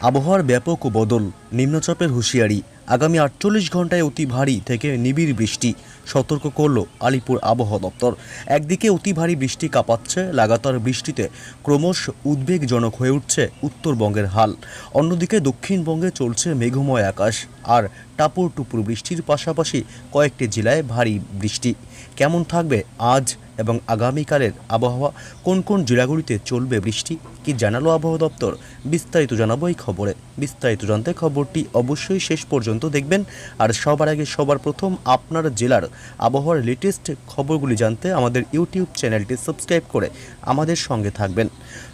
আবহাওয়ার ব্যাপক বদল, নিম্নচাপের হুঁশিয়ারি, আগামী আটচল্লিশ ঘন্টায় অতি ভারী থেকে নিবিড় বৃষ্টি, সতর্ক করল আলিপুর আবহাওয়া দপ্তর। একদিকে অতি ভারী বৃষ্টি কাঁপাচ্ছে, লাগাতার বৃষ্টিতে ক্রমশ উদ্বেগজনক হয়ে উঠছে উত্তরবঙ্গের হাল। অন্যদিকে দক্ষিণবঙ্গে চলছে মেঘময় আকাশ, আর টাপুর টুপুর বৃষ্টির পাশাপাশি কয়েকটি জেলায় ভারী বৃষ্টি। কেমন থাকবে আজ এবং আগামীকালের আবহাওয়া? কোন কোন জেলাগুলিতে চলবে বৃষ্টি? কি জানালো আবহাওয়া দপ্তর? বিস্তারিত জানাব এই খবরে। বিস্তারিত জানতে খবরটি অবশ্যই শেষ পর্যন্ত দেখবেন। আর সবার আগে সবার প্রথম আপনার জেলার আবহাওয়ার লেটেস্ট খবরগুলি জানতে আমাদের ইউটিউব চ্যানেলটি সাবস্ক্রাইব করে আমাদের সঙ্গে থাকবেন।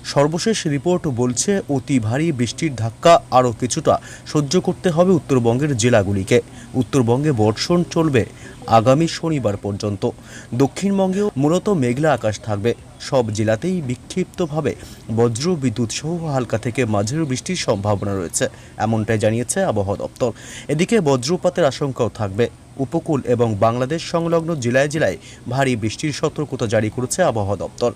সর্বশেষ রিপোর্ট বলছে, অতি ভারী বৃষ্টির ধাক্কা আরও কিছুটা সহ্য করতে হবে উত্তরবঙ্গের জেলাগুলিকে। উত্তরবঙ্গে বর্ষণ চলবে আগামী শনিবার পর্যন্ত। দক্ষিণবঙ্গেও মূলত মেঘলা আকাশ থাকবে। সব জেলাতেই বিক্ষিপ্তভাবে বজ্র বিদ্যুৎ সহ হালকা থেকে মাঝের বৃষ্টির সম্ভাবনা রয়েছে, এমনটাই জানিয়েছে আবহাওয়া দপ্তর। এদিকে বজ্রপাতের আশঙ্কাও থাকবে। উপকূল এবং বাংলাদেশ সংলগ্ন জেলায় জেলায় ভারী বৃষ্টির সতর্কতা জারি করেছে আবহাওয়া দপ্তর।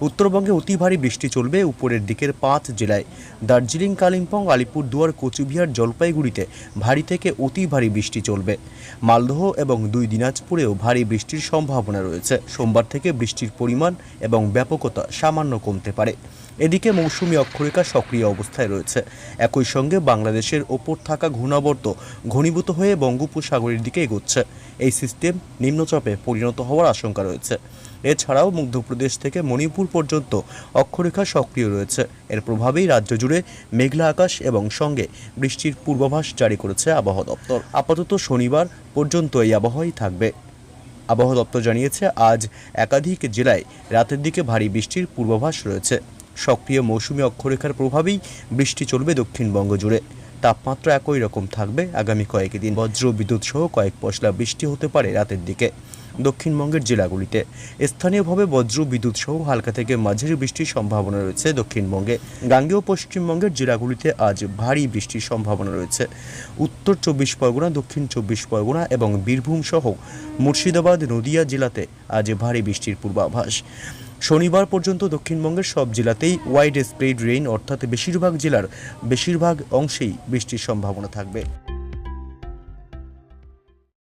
উত্তরবঙ্গে অতি ভারী বৃষ্টি চলবে উপরের দিকের পাঁচ জেলায়। দার্জিলিং, কালিম্পং, আলিপুরদুয়ার, কোচবিহার, জলপাইগুড়িতে ভারী থেকে অতি ভারী বৃষ্টি চলবে। মালদহ এবং দুই দিনাজপুরেও ভারী বৃষ্টির সম্ভাবনা রয়েছে। সোমবার থেকে বৃষ্টির পরিমাণ এবং ব্যাপকতা সামান্য কমতে পারে। এদিকে মৌসুমী অক্ষরেখা সক্রিয় অবস্থায় রয়েছে। একই সঙ্গে বাংলাদেশের ওপর থাকা ঘূর্ণাবর্ত ঘনীভূত হয়ে বঙ্গোপসাগরের দিকে এগোচ্ছে। এই সিস্টেম নিম্নচাপে পরিণত হওয়ার আশঙ্কা রয়েছে। এছাড়াও মধ্যপ্রদেশ থেকে মণিপুর পর্যন্ত অক্ষরেখা সক্রিয় রয়েছে। এর প্রভাবেই রাজ্য জুড়ে মেঘলা আকাশ এবং সঙ্গে বৃষ্টির পূর্বাভাস জারি করেছে আবহাওয়া দপ্তর। আপাতত শনিবার পর্যন্ত এই আবহাওয়াই থাকবে। আবহাওয়া দপ্তর জানিয়েছে, আজ একাধিক জেলায় রাতের দিকে ভারী বৃষ্টির পূর্বাভাস রয়েছে। সক্রিয় মৌসুমী অক্ষরেখার প্রভাবেই বৃষ্টি চলবে দক্ষিণবঙ্গ জুড়ে। তাপমাত্রা একই রকম থাকবে। আগামী কয়েকদিন বজ্র বিদ্যুৎ সহ কয়েক পশলা বৃষ্টি হতে পারে রাতের দিকে। দক্ষিণবঙ্গের জেলাগুলিতে। স্থানীয়ভাবে বজ্র, বিদ্যুৎ সহ হালকা থেকে মাঝারি বৃষ্টির সম্ভাবনা রয়েছে দক্ষিণবঙ্গে। গাঙ্গেয় পশ্চিমবঙ্গের জেলাগুলিতে আজ ভারী বৃষ্টির সম্ভাবনা রয়েছে। উত্তর চব্বিশ পরগনা, দক্ষিণ চব্বিশ পরগনা এবং বীরভূম সহ মুর্শিদাবাদ, নদিয়া জেলাতে আজ ভারী বৃষ্টির পূর্বাভাস। শনিবার পর্যন্ত দক্ষিণবঙ্গের সব জেলাতেই ওয়াইড স্প্রেড রেইন অর্থাৎ বেশিরভাগ জেলার বেশিরভাগ অংশেই বৃষ্টির সম্ভাবনা থাকবে।